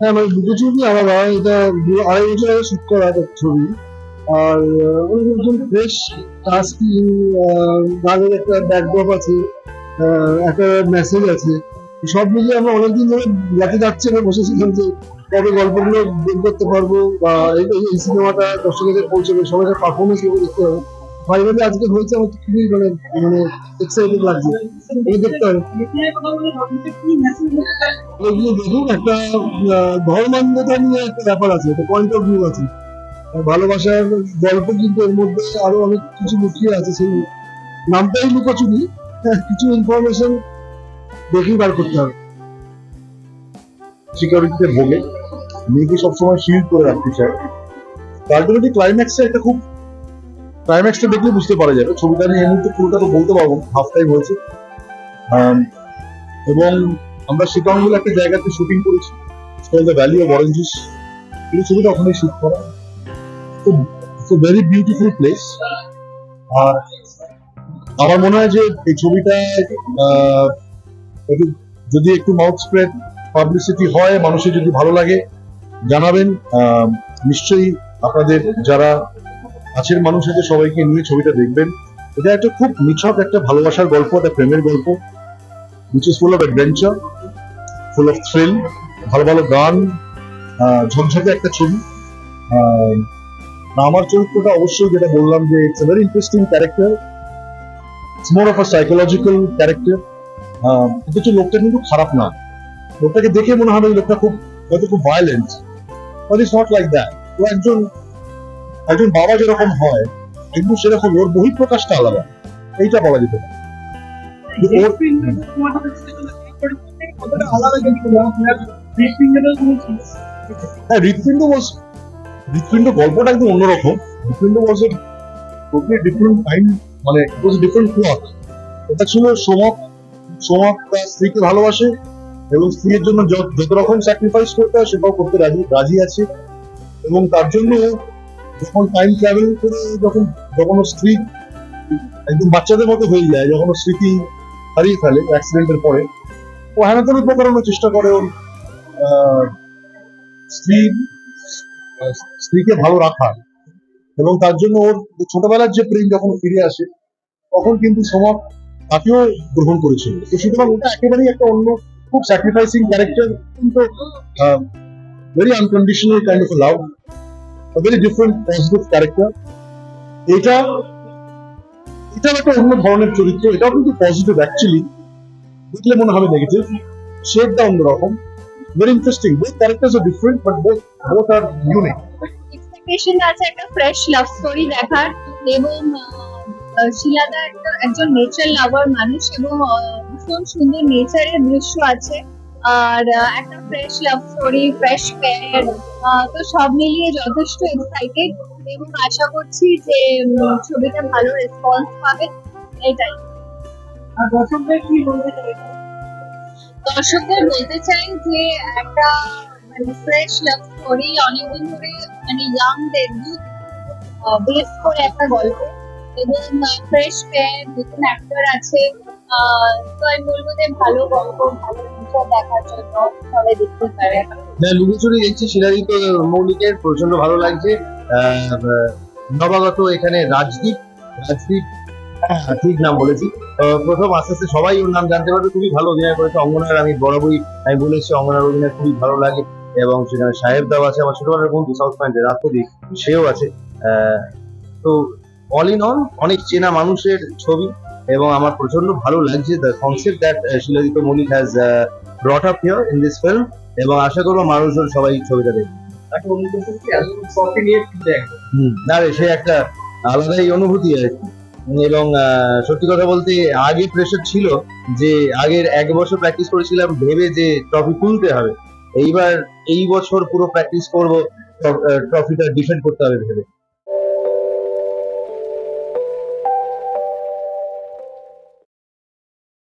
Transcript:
হ্যাঁ মানে দুটো ছবি আলাদা এটা দু- আড়াই বছর আগে শুট করা একটা ছবি। আর আহ, অনেক একজন ফ্রেশ টাস্কিং গানের একটা ব্যাকড্রপ আছে একটা মেসেজ আছে। সব মিলিয়ে আমরা অনেকদিন ধরে যাতে যাচ্ছে আমরা বসেছিলাম যে কবে গল্পগুলো বের করতে পারব বা এই- সিনেমাটা দর্শকদের পৌঁছবে সবাই পারফরমেন্স দেখতে হবে ফাইনালি আজকে হয়েছে আমার খুবই মানে মানে এক্সাইটেড লাগছে। এই দেখতে হবে এগুলো দেখুন একটা ধর্মান্ধতা নিয়ে একটা ব্যাপার আছে একটা পয়েন্ট অফ ভিউ আছে। ভালোবাসার গল্প কিন্তু এর মধ্যে আরও অনেক কিছু লুকিয়ে আছে সেই নামটাই লুকোচুরি হ্যাঁ, কিছু ইনফরমেশন দেখেই বার করতে হবে। সিকিউরিটিতে ভোগে মেয়েকে সবসময় শিল্ড করে রাখতে চায়। আলটিমেটলি ক্লাইম্যাক্সে একটা খুব ক্লাইম্যাক্সটা দেখলে বুঝতে পারা যাবে। ছবিটা আমি এই মুহূর্তে পুরোটা তো বলতে পারব হাফ টাইম হয়েছে। এবং আমরা শিকাং বলে একটা জায়গাতে শুটিং করেছি। দ্য ভ্যালি অফ অরেঞ্জেস এই ছবিটা ওখানে শুট করা। তো ভেরি বিউটিফুল প্লেস আর আমার মনে হয় যে এই ছবিটা একটু যদি একটু মাউথ স্প্রেড পাবলিসিটি হয়, মানুষের যদি ভালো লাগে, জানাবেন। নিশ্চয়ই আপনাদের যারা কাছের মানুষ আছে, সবাইকে নিয়ে ছবিটা দেখবেন। এটা একটা খুব নিছক একটা ভালোবাসার গল্প, একটা প্রেমের গল্প। Which is full of adventure full of thrill ভালো ভালো গান ঝকঝকে একটা ছবি। আমার চরিত্রটা অবশ্যই যেটা বললাম যে it's very interesting character it's more of a psychological character অথচ লোকটা কিন্তু খারাপ না। লোকটাকে দেখে মনে হবে লোকটা খুব, হয়তো খুব violent but it's not like that ও একজন একজন বাবা যেরকম হয় কিন্তু সেরকম ওর বহিঃপ্রকাশটা আলাদা। এইটা বলা যেতে পারে। হ্যাঁ হৃৎপিণ্ড হৃৎপিণ্ড গল্পটা একদম অন্যরকম। হৃৎপিণ্ড টোটালি ডিফারেন্ট কাইন্ড মানে ওয়াজ ডিফারেন্ট প্লট এটা ছিল সোমক। সোমক তার স্ত্রীকে ভালোবাসে এবং স্ত্রীর জন্য যত যত রকম স্যাক্রিফাইস করতে হয় সেটাও করতে রাজি রাজি আছে। এবং তার জন্য যখন টাইম ট্রাভেল করে, যখন যখন স্ত্রী একদম বাচ্চাদের মতো হয়ে যায়, যখন স্মৃতি হারিয়ে ফেলে অ্যাক্সিডেন্টের পরে, ও হেনাতেন উপকরণের চেষ্টা করে ওর স্ত্রী স্ত্রীকে ভালো রাখার। এবং তার জন্য ওর ছোটবেলার যে প্রেম যখন ফিরে আসে, তখন কিন্তু সমাজ তাকেও গ্রহণ করেছিল। তো সুতরাং ওটা একেবারেই একটা অন্য, খুব স্যাক্রিফাইসিং ক্যারেক্টার কিন্তু very unconditional kind of love very different positive character এটা এটা একটা অন্য ধরনের চরিত্র, এটাও কিন্তু পজিটিভ অ্যাকচুয়ালি দেখলে মনে হবে নেগেটিভ শেডটা অন্যরকম। Very interesting both characters are different but both both are unique expectation আছে একটা ফ্রেশ লাভ স্টোরি দেখার, এবং শিলাদা একজন নেচার লাভার মানুষ, এবং ভীষণ সুন্দর নেচারের দৃশ্য আছে। আর একটা fresh love story fresh pair তো সব মিলিয়ে যথেষ্ট এক্সাইটেড এবং আশা করছি যে ছবিটা ভালো রেসপন্স পাবে। এটাই। দর্শকদের কি বলতে চাইছেন? দর্শকদের বলতে চাই যে একটা মানে ফ্রেশ লাভ স্টোরি অনেকদিন ধরে মানে ইয়াংদের ইউথ বেস করে একটা গল্প। এবং ফ্রেশ পেয়ার নতুন অ্যাক্টর আছে। তো আমি বলব যে ভালো গল্প ভালো লুকোচুরি দেখছি শিলাদিত মৌলিকের প্রচণ্ড ভালো লাগছে। নবাগত এখানে রাজদীপ রাজদীপ ঠিক নাম বলেছি। প্রথম আস্তে আস্তে সবাই ওর নাম জানতে পারবে, খুবই ভালো অভিনয় করেছে। অঙ্গনার, আমি বরাবরই, আমি বলেছি, অঙ্গনার অভিনয় খুবই ভালো লাগে। এবং সেখানে সাহেব দাও আছে, আমার ছোটবেলার বন্ধু সাউথ পয়েন্টের রাত্রদীপ সেও আছে। তো অল ইন অল অনেক চেনা মানুষের ছবি, এবং আমার প্রচণ্ড ভালো লাগছে। The concept that Shiladitya Moulik has brought up here in this film এবং আশা করব মানুষজন সবাই ছবিটা দেখবে। না রে সে একটা আলাদাই অনুভূতি আর কি। এবং আহ, সত্যি কথা বলতে আগে প্রেশার ছিল যে আগের এক বছর প্র্যাকটিস করেছিলাম ভেবে যে ট্রফি তুলতে হবে। এইবার এই বছর পুরো প্র্যাকটিস করব ট্রফিটা ডিফেন্ড করতে হবে ভেবে।